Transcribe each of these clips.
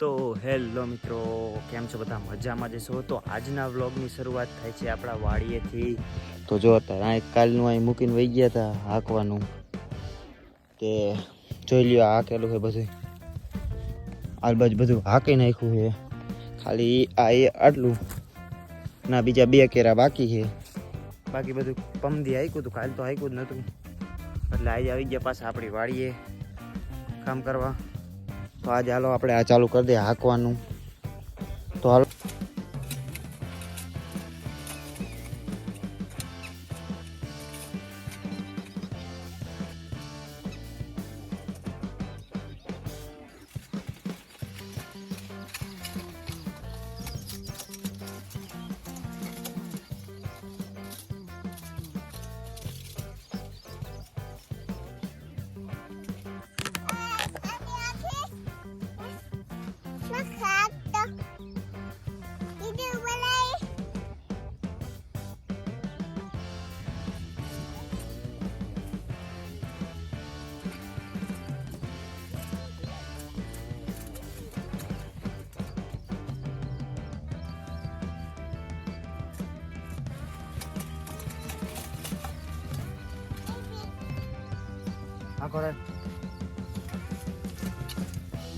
તો હેલો મિત્રો, કેમ છો બધા? મજામાં જશો તો આજના વ્લોગની શરૂઆત થાય છે આપણા વાડીએથી. તો જો અહીં કાલનું અહીં મૂકીને વહી ગયા હતા હાંકવાનું. તે જોઈ લ્યો હાકેલું છે બધું. આલબાજ બધું હાંકી નાખ્યું છે. ખાલી આ એ આટલું. ના, બીજા બે કેરા બાકી છે. બાકી બધું પમદી હાંક્યું હતું, કાલ તો હાંક્યું જ નહોતું. એટલે આજે આવી ગયા પાછા આપણી વાડીએ કામ કરવા. તો આજે હાલો આપણે આ ચાલુ કરી દઈએ હાંકવાનું. તો હાલો. Majato. Y de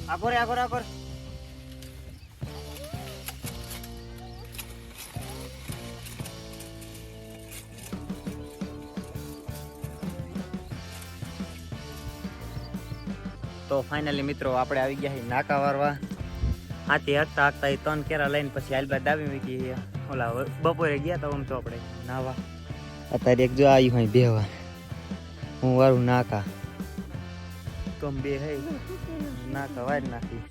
A correr, a correr, a correr. તો ફાઇનલી મિત્રો આપણે આવી ગયા નાકા વારવા. હાથી હકતા હકતા એ ત્રણ કેરા લઈને પછી હાલબા દાબી મૂકી ઓલા બપોરે ગયા તો આમ તો આપણે નાવા. અત્યારે એક જો આવ્યું હોય બેવા હું વારું નાકા. તો બે હે. નાકા વાર નાખી.